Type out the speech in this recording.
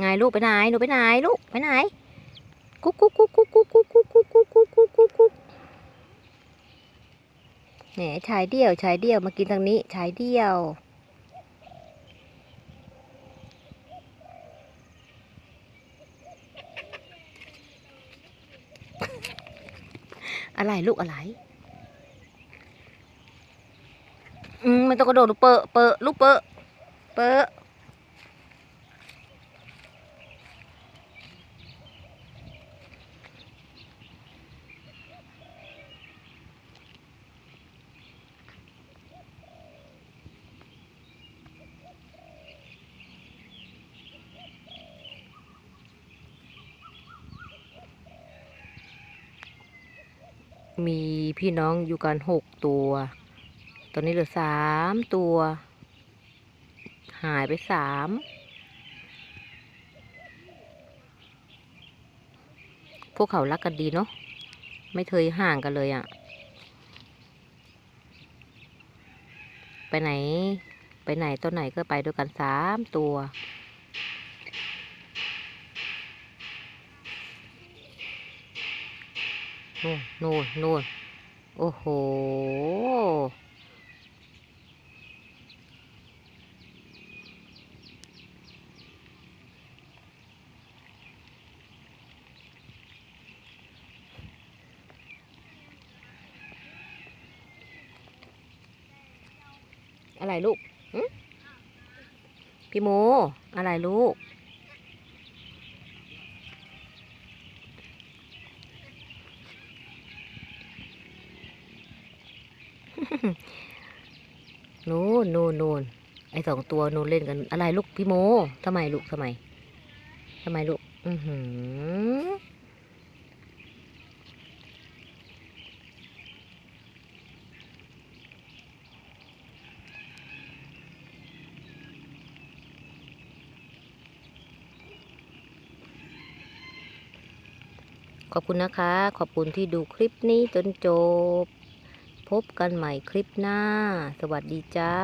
ไงลูกไปไหนหนูไปไหนลูกไปไหนกุ๊กกุ๊กกุ๊กกุ๊กกุ๊กกุ๊กกุ๊กกุ๊กกุ๊กกุ๊กกุ๊กกุ๊กกุ๊กแหนชายเดี่ยวชายเดี่ยวมากินทางนี้ชายเดี่ยวอะไรลูกอะไร อืมมันต้องกระโดดลูกเปอะเปอะลูกเปอะเปอะ มีพี่น้องอยู่กันหกตัว ตอนนี้เหลือสามตัว หายไปสามพวกเขารักกันดีเนาะไม่เคยห่างกันเลยอะ่ะ ไปไหน ไปไหนตัวไหนก็ไปด้วยกันสามตัว นู่นนู่นนู่นโอ้โห อะไรลูก พี่โม อะไรลูก นู่นนู่นนู่นไอสองตัวนู่นเล่นกันอะไรลูกพี่โมทำไมลูกทำไมทำไมลูก อือหือขอบคุณนะคะ ขอบคุณที่ดูคลิปนี้จนจบ พบกันใหม่คลิปหน้า สวัสดีจ้า